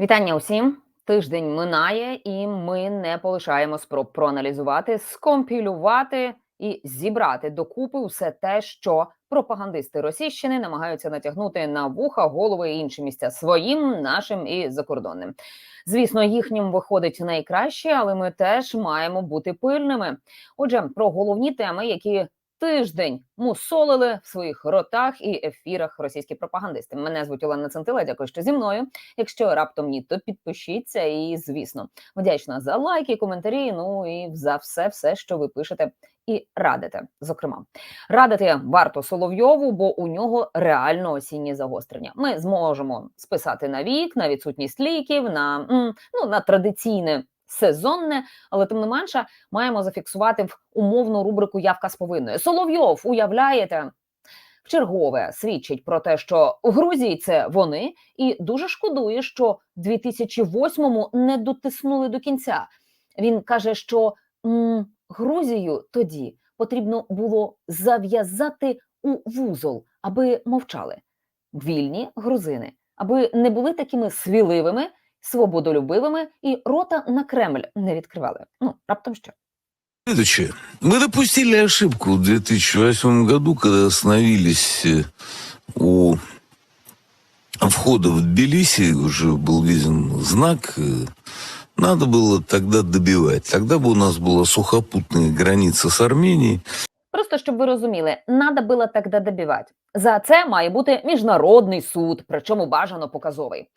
Вітання усім. Тиждень минає, і ми не полишаємо спроб проаналізувати, скомпілювати і зібрати докупи усе те, що пропагандисти Російщини намагаються натягнути на вуха, голови і інші місця своїм, нашим і закордонним. Звісно, їхнім виходить найкраще, але ми теж маємо бути пильними. Отже, про головні теми, які тиждень мусолили в своїх ротах і ефірах російські пропагандисти. Мене звуть Олена Центила. Дякую, що зі мною. Якщо раптом ні, то підпишіться і, звісно, вдячна за лайки, коментарі. Ну і за все, все, що ви пишете і радите. Зокрема, радити варто Соловйову, бо у нього реально осінні загострення. Ми зможемо списати на вік, на відсутність ліків, на ну на традиційне. Сезонне, але тим не менше маємо зафіксувати в умовну рубрику Явка з повинною. Соловйов, уявляєте, вчергове свідчить про те, що Грузії це вони, і дуже шкодує, що 2008-му не дотиснули до кінця. Він каже, що м, Грузію тоді потрібно було зав'язати у вузол, аби мовчали. Вільні грузини, аби не були такими свіливими, свободолюбивими і рота на Кремль не відкривали. Ну раптом що. Следующее. Мы допустили ошибку в 2008 году, когда остановились э, у входа в Тбилиси, уже был виден знак. э, Надо было тогда добивать. Тогда бы у нас была сухопутная граница с Арменией. Просто щоб ви розуміли, надо було тоді добивати. За це має бути міжнародний суд, причому бажано показовий.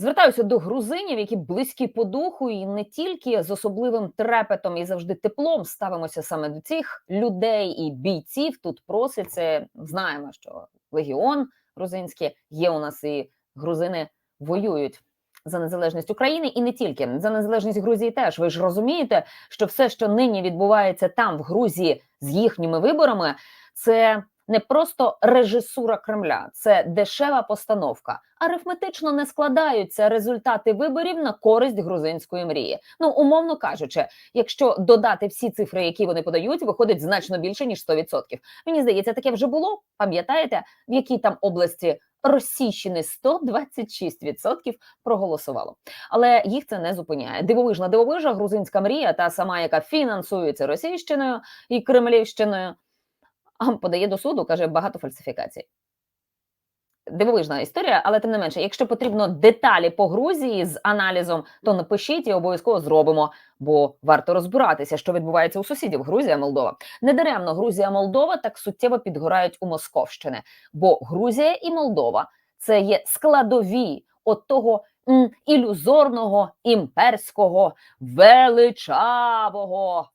Звертаюся до грузинів, які близькі по духу, і не тільки з особливим трепетом і завжди теплом ставимося саме до цих людей і бійців. Тут проситься. Знаємо, що легіон грузинський є у нас, і грузини воюють за незалежність України, і не тільки за незалежність Грузії. Теж ви ж розумієте, що все, що нині відбувається там в Грузії з їхніми виборами, це не просто режисура Кремля, це дешева постановка. Арифметично не складаються результати виборів на користь грузинської мрії. Ну, умовно кажучи, якщо додати всі цифри, які вони подають, виходить значно більше ніж 100%. Мені здається, таке вже було. Пам'ятаєте, в якій там області Російщини 126% проголосувало, але їх це не зупиняє. Дивовижна дивовижа, грузинська мрія, та сама, яка фінансується російщиною і кремлівщиною, а подає до суду, каже багато фальсифікацій. Дивовижна історія, але тим не менше, якщо потрібно деталі по Грузії з аналізом, то напишіть і обов'язково зробимо, бо варто розбиратися, що відбувається у сусідів Грузія, Молдова. Недаремно Грузія, Молдова так суттєво підгорають у Московщини, бо Грузія і Молдова це є складові от того ілюзорного імперського величавого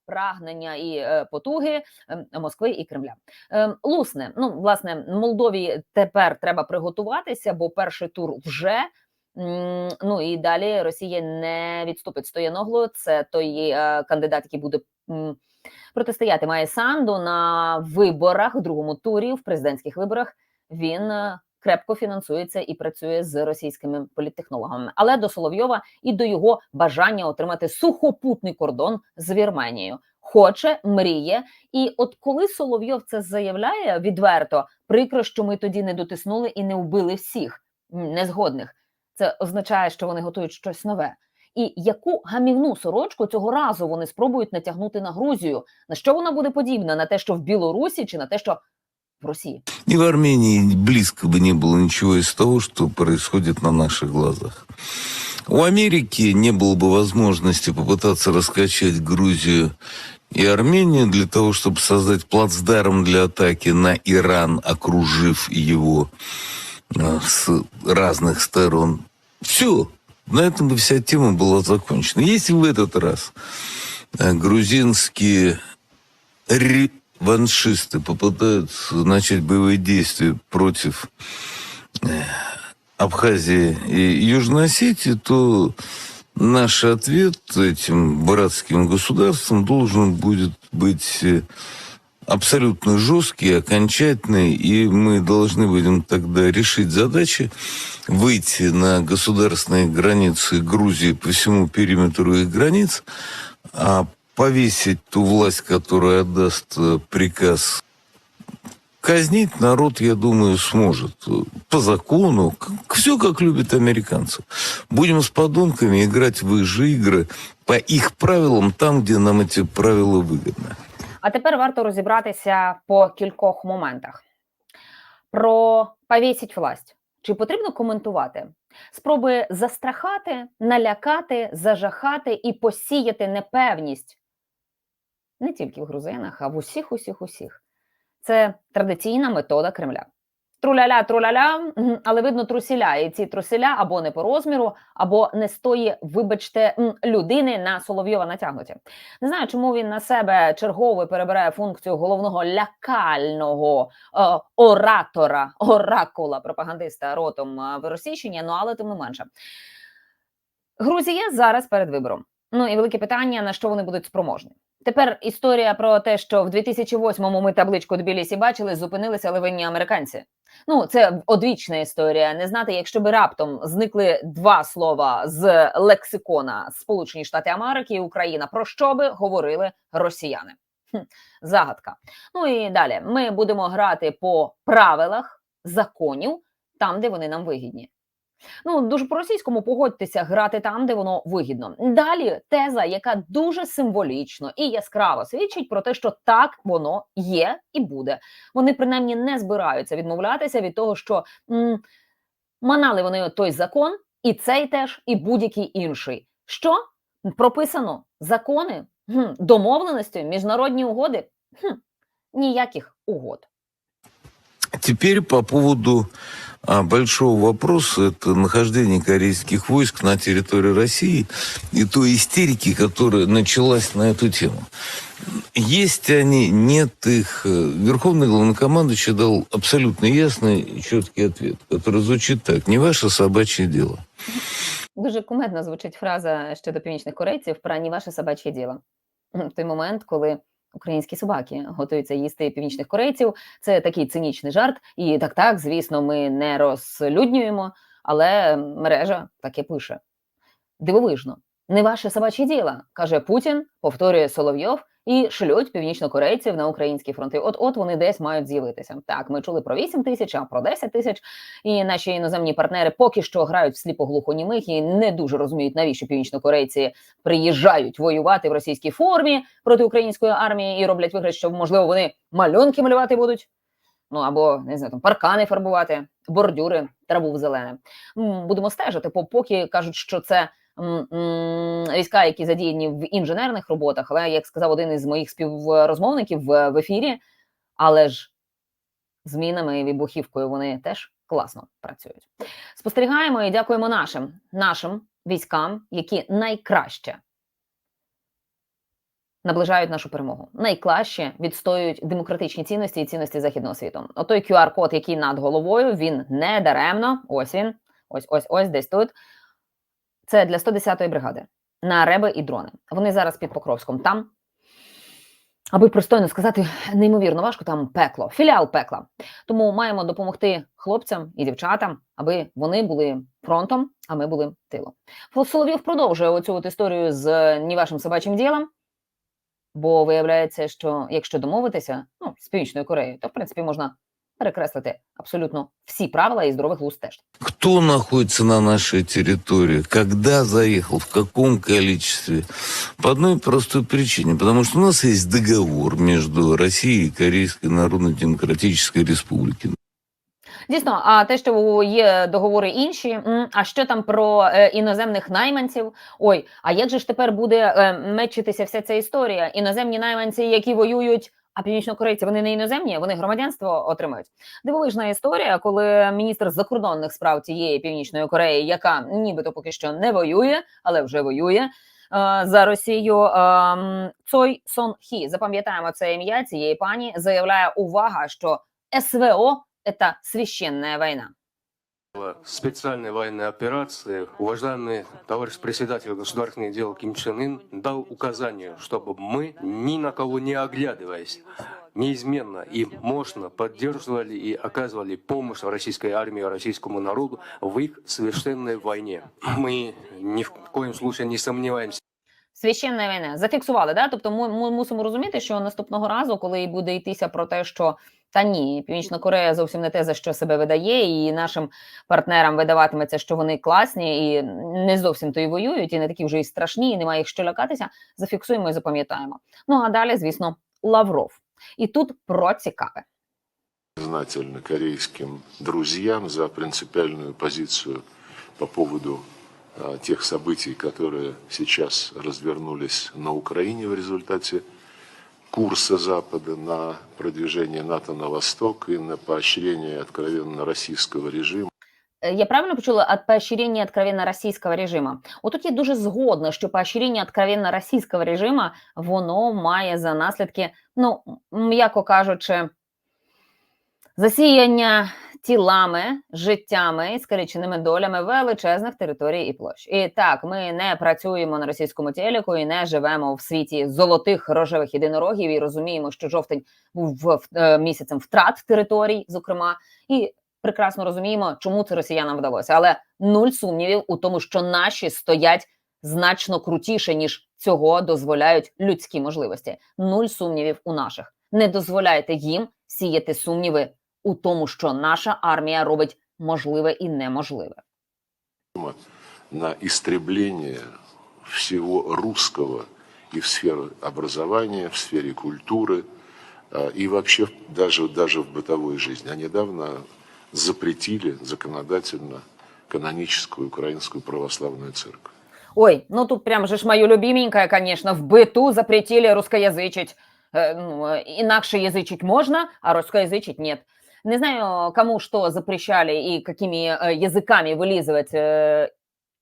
прагнення і е, потуги е, Москви і Кремля. Е, Лусне, ну власне, Молдові тепер треба приготуватися, бо перший тур вже. Ну і далі Росія не відступить стояногло. Це той е, кандидат, який буде протистояти Має Санду на виборах, в другому турі, в президентських виборах. Він е, крепко фінансується і працює з російськими політтехнологами. Але до Соловйова і до його бажання отримати сухопутний кордон з Вірменією. Хоче, мріє, і от коли Соловйов це заявляє відверто, прикро, що ми тоді не дотиснули і не вбили всіх незгодних. Це означає, що вони готують щось нове. І яку гамівну сорочку цього разу вони спробують натягнути на Грузію? На що вона буде подібна? На те, що в Білорусі, чи на те, що в Росії? И в Армении близко бы не было ничего из того, что происходит на наших глазах. У Америки не было бы возможности попытаться раскачать Грузию и Армению для того, чтобы создать плацдарм для атаки на Иран, окружив его э, с разных сторон. Все. На этом бы вся тема была закончена. Если в этот раз э, грузинские реваншисты попытаются начать боевые действия против э, Абхазии и Южной Осетии, то наш ответ этим братским государствам должен будет быть э, абсолютно жесткий, окончательный, и мы должны будем тогда решить задачи, выйти на государственные границы Грузии по всему периметру их границ, а повесить ту власть, которая отдаст э, приказ казнить народ, я думаю, сможет. По закону. Все, как любят американцы. Будем с подонками играть в их же игры по их правилам, там, где нам эти правила выгодны. А тепер варто розібратися по кількох моментах. Про повісіть власть. Чи потрібно коментувати? Спроби застрахати, налякати, зажахати і посіяти непевність не тільки в грузинах, а в усіх, усіх, усіх. Це традиційна метода Кремля. Труляля, труляля, але видно трусіля. І ці трусіля або не по розміру, або не з вибачте, людини на Соловйова натягнуті. Не знаю, чому він на себе чергово перебирає функцію головного лякального е, оратора, оракула, пропагандиста ротом е, в Російщині, ну але тим не менше. Грузія зараз перед вибором. Ну і велике питання, на що вони будуть спроможні. Тепер історія про те, що в 2008-му ми табличку Тбілісі бачили, зупинилися але винні американці. Ну, це одвічна історія. Не знати, якщо би раптом зникли два слова з лексикона Сполучені Штати Америки і Україна, про що би говорили росіяни? Хм, загадка. Ну і далі ми будемо грати по правилах законів там, де вони нам вигідні. Ну, дуже по-російському погодьтеся грати там, де воно вигідно. Далі теза, яка дуже символічно і яскраво свідчить про те, що так воно є і буде. Вони принаймні не збираються відмовлятися від того, що м, манали вони той закон, і цей теж, і будь-який інший. Що прописано? Закони, Хм, домовленості, міжнародні угоди? Хм, ніяких угод. Теперь по поводу а, большого вопроса, это нахождение корейских войск на территории России и той истерики, которая началась на эту тему. Есть они, нет их. Э, Верховный главнокомандующий дал абсолютно ясный и четкий ответ, который звучит так. Не ваше собачье дело. Дуже кумедно звучить фраза щодо північних корейців про «ні ваше собаче діло. В той момент, коли українські собаки готуються їсти північних корейців, це такий цинічний жарт. І так, так, звісно, ми не розлюднюємо, але мережа таке пише. Дивовижно, не ваше собаче діло, каже Путін, повторює Соловйов, і шлють північнокорейців на українські фронти. От от вони десь мають з'явитися. Так, ми чули про 8 тисяч, а про 10 тисяч. І наші іноземні партнери поки що грають в сліпоглухонімих і не дуже розуміють, навіщо північнокорейці приїжджають воювати в російській формі проти української армії і роблять вигляд, що можливо вони малюнки малювати будуть. Ну або не знаю, там паркани фарбувати, бордюри, траву в зелене. Будемо стежити, поки кажуть, що це війська, які задіяні в інженерних роботах, але як сказав один із моїх співрозмовників в, ефірі, але ж з мінами і вибухівкою вони теж класно працюють. Спостерігаємо і дякуємо нашим нашим військам, які найкраще наближають нашу перемогу, найкраще відстоюють демократичні цінності і цінності західного світу. Отой QR-код, який над головою, він не даремно. Ось він, ось, ось, ось десь тут. Це для 110-ї бригади на реби і дрони. Вони зараз під Покровськом. Там, аби пристойно сказати, неймовірно важко, там пекло, філіал пекла. Тому маємо допомогти хлопцям і дівчатам, аби вони були фронтом, а ми були тилом. Соловйов продовжує оцю от історію з ні вашим собачим ділом. Бо виявляється, що якщо домовитися ну, з Північною Кореєю, то в принципі можна перекреслити абсолютно всі правила і здорових глузд теж. Кто находится на нашей территории, когда заехал, в каком количестве. По одной простой причине. Потому что у нас есть договор между Россией и Корейской Народно-Демократической Республикой. Дійсно, а те, що є договори інші, а що там про е, іноземних найманців? Ой, а як же ж тепер буде е, мечитися вся ця історія? Іноземні найманці, які воюють, а північнокорейці вони не іноземні, вони громадянство отримають. Дивовижна історія, коли міністр закордонних справ тієї північної Кореї, яка нібито поки що не воює, але вже воює. е, За Росію ем, Цой Сон Хі, запам'ятаємо це ім'я цієї пані, заявляє увага, що СВО це священна война. Специальной военной операции уважаемый товарищ председатель государственных дел Ким Чен Ын дал указание, чтобы мы, ни на кого не оглядываясь, неизменно и мощно поддерживали и оказывали помощь российской армии, российскому народу в их священной войне. Мы ни в коем случае не сомневаемся Священна війна зафіксували, да? Тобто ми, ми мусимо розуміти, що наступного разу, коли буде йтися про те, що Та ні, Північна Корея зовсім не те, за що себе видає, і нашим партнерам видаватиметься, що вони класні і не зовсім то і воюють, і не такі вже і страшні, і немає їх що лякатися. Зафіксуємо і запам'ятаємо. Ну а далі, звісно, Лавров. І тут про цікаве. признательны корейским друзьям за принципиальную позицию по поводу тех событий, которые сейчас развернулись на Украине в результате курса Запада на продвижение НАТО на восток и на поощрение откровенно российского режима. Е, Я правильно почула от поощрения откровенно російського режиму? Отут я дуже згодна, що поощрення откровенно російського режиму воно має за наслідки, ну м'яко кажучи, засіяння тілами, життями і скаліченими долями величезних територій і площ. І так, ми не працюємо на російському телеку і не живемо в світі золотих рожевих єдинорогів і розуміємо, що жовтень був е, місяцем втрат територій, зокрема, і прекрасно розуміємо, чому це росіянам вдалося. Але нуль сумнівів у тому, що наші стоять значно крутіше, ніж цього дозволяють людські можливості. Нуль сумнівів у наших. Не дозволяйте їм сіяти сумніви у тому, що наша армія робить можливе і неможливе. на истребление всего русского и в сфере образования, в сфере культуры а, и вообще даже, даже в бытовой жизни. А недавно запретили законодательно каноническую украинскую православную церковь. Ой, ну тут прям же ж моє любименькое, конечно, в быту запретили русскоязычить. Э, ну, э, инакше язычить можно, а русскоязычить нет. Не знаю, кому что запрещали и какими э, языками вылизывать. э,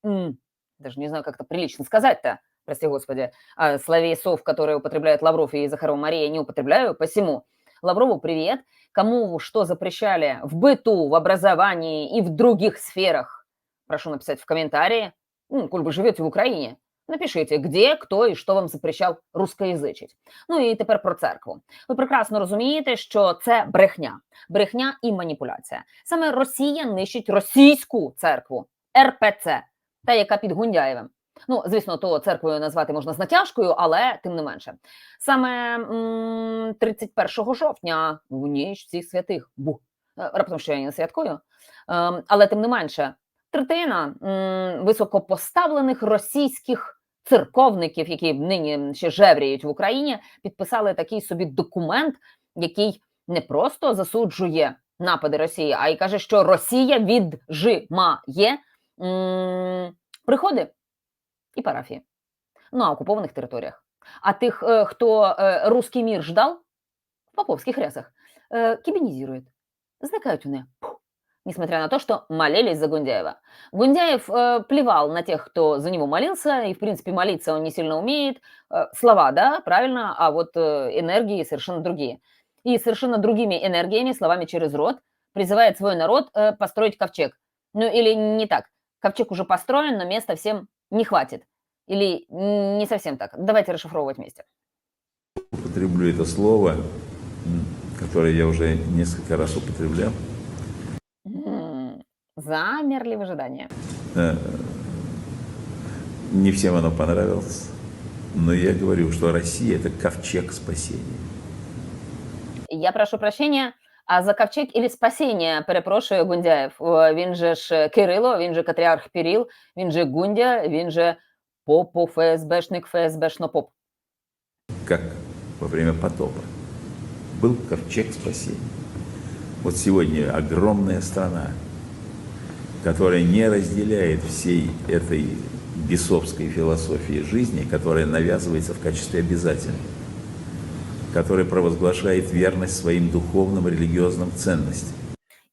даже не знаю, как это прилично сказать-то, прости господи, а, словесов, которые употребляют Лавров и Захарова Мария, не употребляю, посему. Лаврову привет. Кому что запрещали в быту, в образовании и в других сферах, прошу написать в комментарии. Ну, коль вы живете в Україні, напишіть, де, хто і що вам запрещав рускоязичить. Ну і тепер про церкву. Ви прекрасно розумієте, що це брехня, брехня і маніпуляція. Саме Росія нищить російську церкву РПЦ, та яка під Гундяєвим. Ну, звісно, то церквою назвати можна з натяжкою, але тим не менше. Саме м, 31 жовтня, в ніч всіх святих, бу, е, раптом ще я не святкую, ем, але тим не менше, третина високопоставлених російських церковників, які нині ще жевріють в Україні, підписали такий собі документ, який не просто засуджує напади Росії, а й каже, що Росія віджимає приходи і парафії на окупованих територіях. А тих, е, хто е, русський мір ждав в поповських рясах, е, кібінізують, зникають вони. Несмотря на то, что молились за Гундяева. Гундяев э, плевал на тех, кто за него молился, и, в принципе, молиться он не сильно умеет. Э, слова, да, правильно, а вот э, энергии совершенно другие. И совершенно другими энергиями, словами через рот, призывает свой народ э, построить ковчег. Ну или не так. Ковчег уже построен, но места всем не хватит. Или не совсем так. Давайте расшифровывать вместе. употреблю это слово, которое я уже несколько раз употреблял. М, Замерли в ожидании. Э, Не всем оно понравилось, но я говорю, что Россия – это ковчег спасения. Я прошу прощення. А за ковчег или спасіння, перепрошую, Гундяєв. О, Він же ж Кирило, він же Катріарх Піріл, він же Гундя, він же попо ФСБшник, ФСБшно поп. как во время потопа. Был ковчег спасения. Вот сегодня огромная страна, которая не разделяет всей этой бесовской философии жизни, которая навязывается в качестве обязательной, которая провозглашает верность своим духовным религиозным ценностям.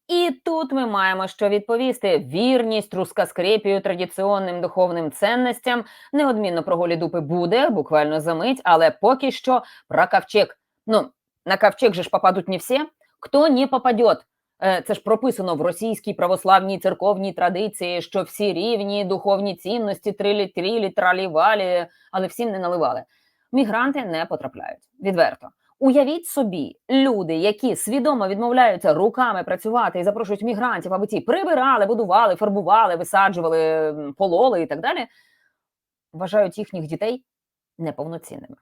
І тут ми маємо що відповісти: вірність рускоскрепію традиційним духовним ценностям неодмінно про голі дупи буде, буквально за мить, але поки що про ковчег. Ну, на ковчег же ж попадуть не всі. Хто не попадет? Е, Це ж прописано в російській православній церковній традиції, що всі рівні духовні цінності трилі-трілі, тралівалі, але всім не наливали. Мігранти не потрапляють відверто. Уявіть собі, люди, які свідомо відмовляються руками працювати і запрошують мігрантів, аби ті прибирали, будували, фарбували, висаджували, пололи і так далі, вважають їхніх дітей неповноцінними.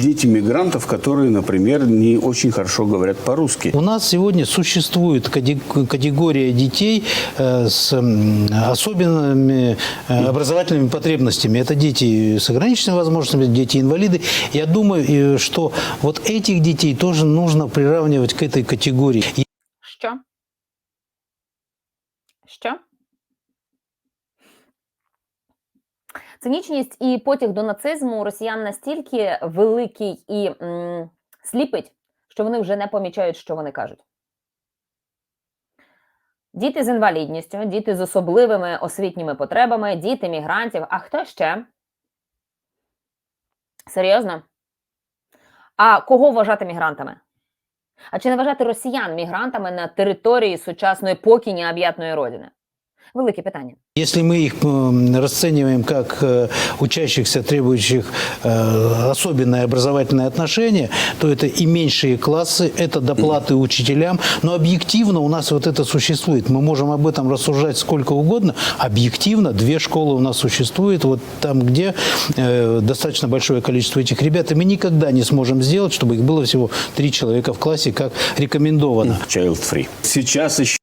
Дети мигрантов, которые, например, не очень хорошо говорят по-русски. У нас сегодня существует категория детей э, с особенными э, образовательными потребностями. Это дети с ограниченными возможностями, дети-инвалиды. Я думаю, э, что вот этих детей тоже нужно приравнивать к этой категории. И Що? Цинічність і потяг до нацизму росіян настільки великий і м, сліпить, що вони вже не помічають, що вони кажуть. Діти з інвалідністю, діти з особливими освітніми потребами, діти мігрантів. А хто ще? Серйозно? А кого вважати мігрантами? А чи не вважати росіян мігрантами на території сучасної поки необ'ятної родини? Велике питання. Если мы их расцениваем как э, учащихся, требующих э, особенное образовательное отношение, то это и меньшие классы, это доплаты учителям. Но объективно у нас вот это существует. Мы можем об этом рассуждать сколько угодно. Объективно две школы у нас существуют. Вот там, где э, достаточно большое количество этих ребят, и мы никогда не сможем сделать, чтобы их было всего три человека в классе, как рекомендовано. Child free. Сейчас еще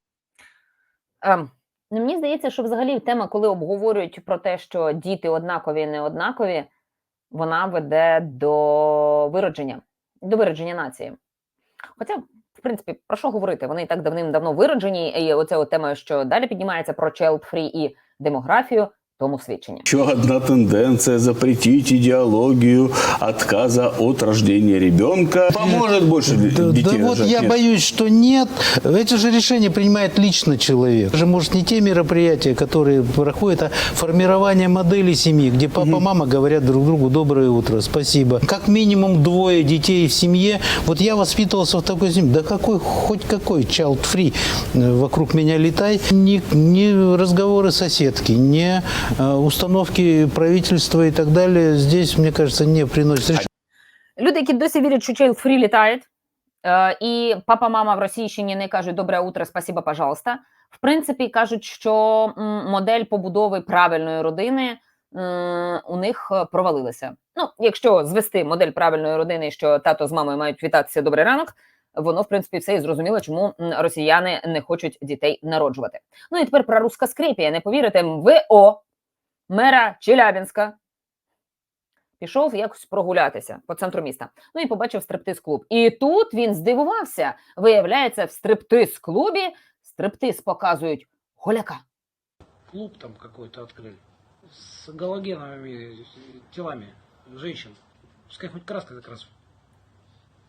Ем, ну, мені здається, що взагалі тема, коли обговорюють про те, що діти однакові, не однакові, вона веде до виродження, до виродження нації. Хоча, в принципі, про що говорити? Вони і так давним-давно вироджені, і оця тема, що далі піднімається про child free і демографію, тому свідчення. еще одна тенденция запретить идеологию отказа от рождения ребенка. Поможет больше Да, детей да вот рожать. я Нет. боюсь, что нет. Эти же решения принимает лично человек. Это же, может, не те мероприятия, которые проходят, а формирование модели семьи, где папа, мама говорят друг другу «доброе утро, спасибо». Как минимум двое детей в семье. Вот я воспитывался в такой семье. Да какой, хоть какой child free э, вокруг меня летай. Не, не разговоры соседки, не установки правительства и так далее. Здесь, мне кажется, не приносит решения. Люди, які досі вірять, що child free літають, е, і папа, мама в Російщині не кажуть добре утро, спасибо, пожалуйста. В принципі, кажуть, що модель побудови правильної родини у них е, провалилася. Ну, якщо звести модель правильної родини, що тато з мамою мають вітатися добрий ранок, воно, в принципі, все і зрозуміло, чому росіяни не хочуть дітей народжувати. Ну і тепер про руска рускоскрепія. Не повірите, МВО мера Челябінська пішов якось прогулятися по центру міста. Ну і побачив стриптиз-клуб. І тут він здивувався. Виявляється, в стриптиз-клубі стриптиз показують голяка. клуб там какой-то открыли с галогеновыми телами женщин. Пускай хоть краской закрасят.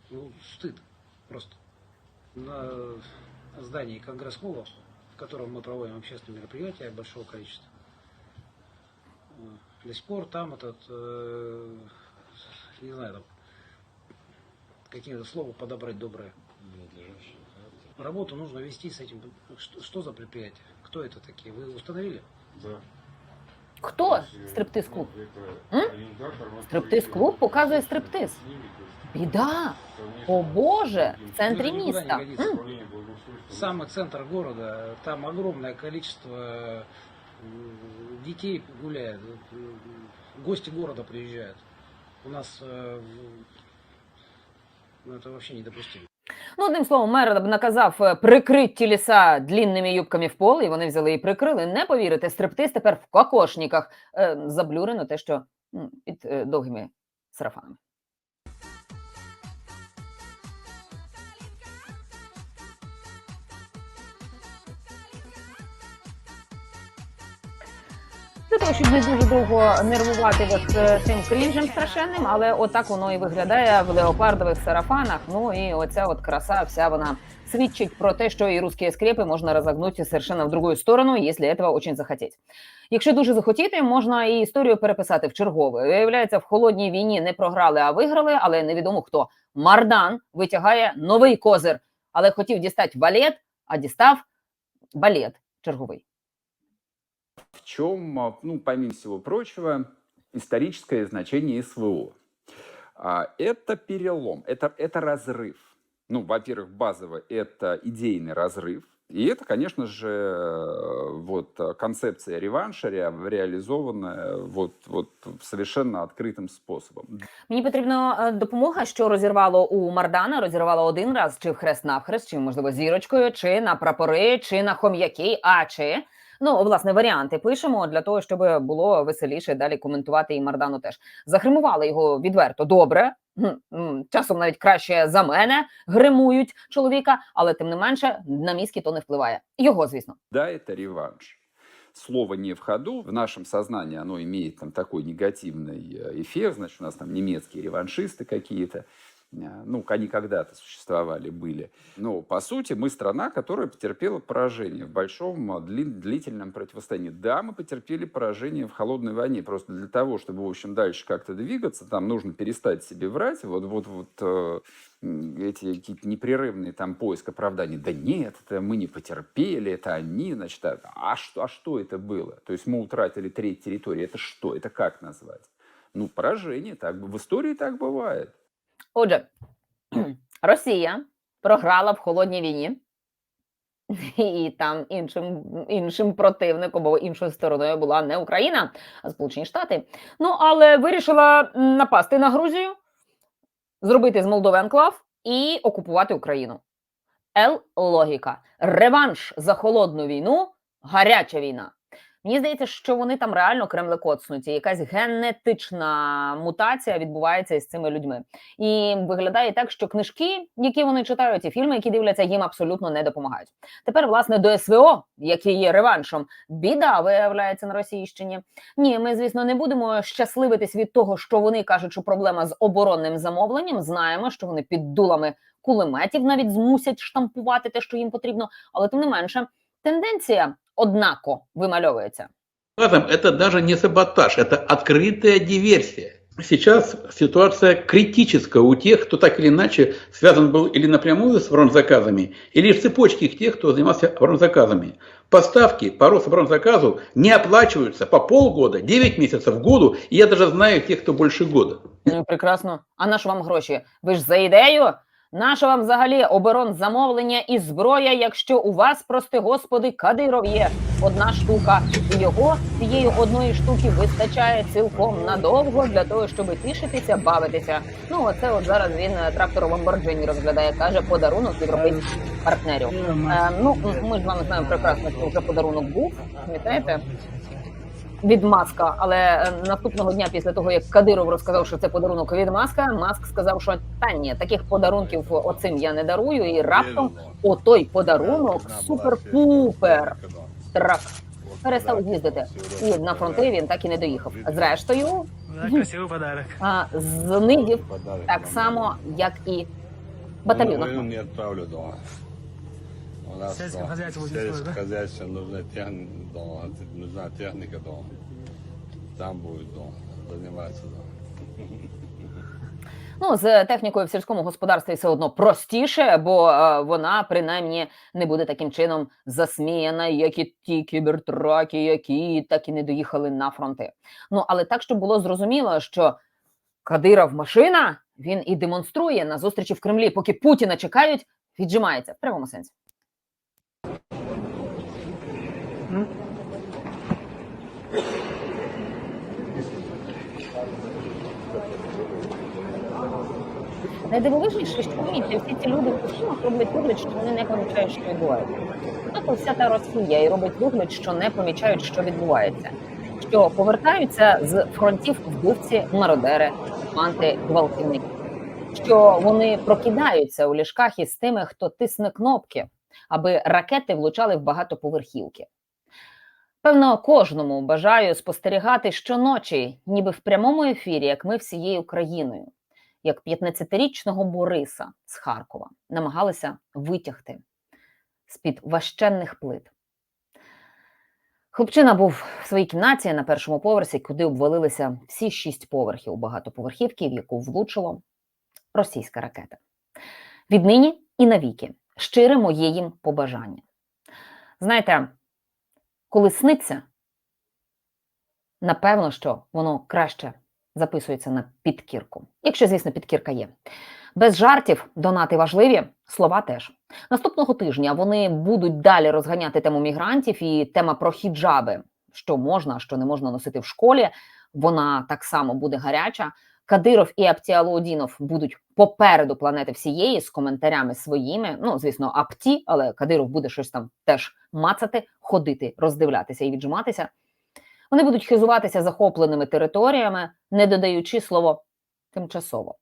Ну, стыд просто. На здании Конгресс-клуба, в котором мы проводим общественные мероприятия большого количества, э, до сих пор там этот, э, не знаю, там какие-то слова подобрать доброе. Работу нужно вести с этим. Что, что за предприятие? Кто это такие? Вы установили? Хто стриптиз-клуб? М? Стриптиз-клуб показує стриптиз. Біда! О Боже! В центрі Ну, это никуда міста. не годится. М. Самый центр города, там огромное количество э, детей гуляет, э, гости города приезжают. У нас э, в- ну, это вообще недопустимо. Ну, одним словом, мер наказав е, прикрити ті ліса длінними юбками в пол, і вони взяли і прикрили. Не повірите, стриптиз тепер в кокошниках. Е, заблюрено те, що м, під е, довгими сарафанами. Для того, щоб не дуже довго нервувати от е, цим крінжем страшенним, але отак воно і виглядає в леопардових сарафанах. Ну і оця от краса, вся вона свідчить про те, що і русські скрепи можна розогнути совершенно в другу сторону, якщо этого очень захотіть. Якщо дуже захотіти, можна і історію переписати в чергове. Виявляється, в холодній війні не програли, а виграли, але невідомо хто. Мардан витягає новий козир, але хотів дістати валет, а дістав балет черговий в чем, а, ну, помимо всего прочего, историческое значение СВО. А, Это перелом, это, это разрыв. Ну, во-первых, базово это идейный разрыв. И это, конечно же, э, вот э, концепция реванша ре- реализованная вот, вот совершенно открытым способом. Мені потрібна е, допомога, що розірвало у Мардана, розірвало один раз, чи в хрест навхрест, чи можливо зірочкою, чи на прапори, чи на хом'яки, а чи. Ну, власне, варіанти пишемо для того, щоб було веселіше далі коментувати і Мардану теж. Загримували його відверто добре. М, м, Часом навіть краще за мене гримують чоловіка, але тим не менше на мізки то не впливає. Його, звісно. Да, это реванш. Слово не в ходу. В нашем сознании оно имеет там такой негативный э, эффект. Значит, у нас там немецкие реваншисты какие-то. Э, Ну, они когда-то существовали, были. Но, по сути, мы страна, которая потерпела поражение в большом э, дли- длительном противостоянии. Да, мы потерпели поражение в холодной войне. Просто для того, чтобы, в общем, дальше как-то двигаться, там нужно перестать себе врать. Вот, вот, вот э, эти какие-то непрерывные там поиск оправданий. Да нет, это мы не потерпели, это они, значит, а, а что, а что это было? То есть мы утратили треть территории. Это что? Это как назвать? Ну, поражение. Так, в истории так бывает. Отже, Росія програла в холодній війні, і там іншим, іншим противником або іншою стороною була не Україна, а Сполучені Штати. Ну, але вирішила напасти на Грузію, зробити з Молдови анклав і окупувати Україну. Л логіка. Реванш за холодну війну, гаряча війна. Мені здається, що вони там реально кремлекоцнуті. Якась генетична мутація відбувається із цими людьми. І виглядає так, що книжки, які вони читають, і фільми, які дивляться, їм абсолютно не допомагають. Тепер, власне, до СВО, який є реваншом, біда виявляється на Російщині. Ні, ми, звісно, не будемо щасливитись від того, що вони кажуть, що проблема з оборонним замовленням. Знаємо, що вони під дулами кулеметів навіть змусять штампувати те, що їм потрібно, але тим не менше, тенденція однако вимальовується. Саботажем это даже не саботаж, это открытая диверсия. Сейчас ситуация критическая у тех, кто так или иначе связан был или напрямую с оборонзаказами, или в цепочке тех, кто занимался оборонзаказами. Поставки по Рособоронзаказу не оплачиваются по полгода, 9 месяцев в году, и я даже знаю тех, кто больше года. Ну, прекрасно. А на що вам гроші? Ви ж за ідею? Нащо вам взагалі оборонзамовлення і зброя, якщо у вас, прости господи, Кадиров є одна штука, і його цієї одної штуки вистачає цілком надовго для того, щоб тішитися, бавитися. Ну, оце от зараз він е, трактором Lamborghini розглядає, каже подарунок європейських партнерів. Е, ну, ми ж вами знаємо прекрасно, що вже подарунок був, пам'ятаєте? Від Маска, але е, наступного дня, після того як Кадиров розказав, що це подарунок від Маска, Маск сказав, що та ні, таких подарунків оцим я не дарую. І раптом отой подарунок супер-пупер трак перестав їздити. І на фронти він так і не доїхав. Зрештою, Красивый подарок. а, знидів так само, як і батальйонах. не отправлю дома. У нас Сельское дома- хозяйство будет сельское да? хозяйство нужна техника дома, нужна техника дома. Там будет дома, заниматься дома. Ну, з технікою в сільському господарстві все одно простіше, бо е, вона принаймні не буде таким чином засміяна, як і ті кібертраки, які так і не доїхали на фронти. Ну але так, щоб було зрозуміло, що Кадиров машина він і демонструє на зустрічі в Кремлі, поки Путіна чекають, віджимається в прямому сенсі. Найдивовижніше, що помітьте, всі ці люди в костюмах роблять вигляд, що вони не помічають, що відбувається. Тобто вся та Росія і робить вигляд, що не помічають, що відбувається. Що повертаються з фронтів вбивці, мародери, манти, гвалтівники. Що вони прокидаються у ліжках із тими, хто тисне кнопки, аби ракети влучали в багатоповерхівки. Певно, кожному бажаю спостерігати щоночі, ніби в прямому ефірі, як ми всією країною як 15-річного Бориса з Харкова намагалися витягти з-під ващенних плит. Хлопчина був в своїй кімнаті на першому поверсі, куди обвалилися всі шість поверхів багатоповерхівки, в яку влучило російська ракета. Віднині і навіки щире моє їм побажання. Знаєте, коли сниться, напевно, що воно краще записується на підкірку, якщо, звісно, підкірка є. Без жартів донати важливі, слова теж. Наступного тижня вони будуть далі розганяти тему мігрантів і тема про хіджаби, що можна, що не можна носити в школі. Вона так само буде гаряча. Кадиров і Аптіалоудінов будуть попереду планети всієї з коментарями своїми. Ну, звісно, апті, але Кадиров буде щось там теж мацати, ходити, роздивлятися і віджиматися. Вони будуть хизуватися захопленими територіями, не додаючи слово тимчасово.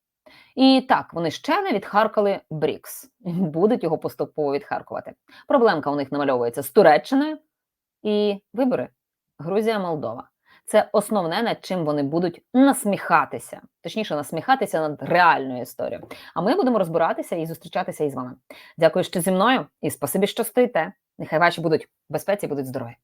І так, вони ще не відхаркали Брікс, будуть його поступово відхаркувати. Проблемка у них намальовується з Туреччиною і вибори Грузія, Молдова. Це основне, над чим вони будуть насміхатися, точніше, насміхатися над реальною історією. А ми будемо розбиратися і зустрічатися із вами. Дякую, що зі мною, і спасибі, що стоїте. Нехай ваші будуть в безпеці, будуть здорові.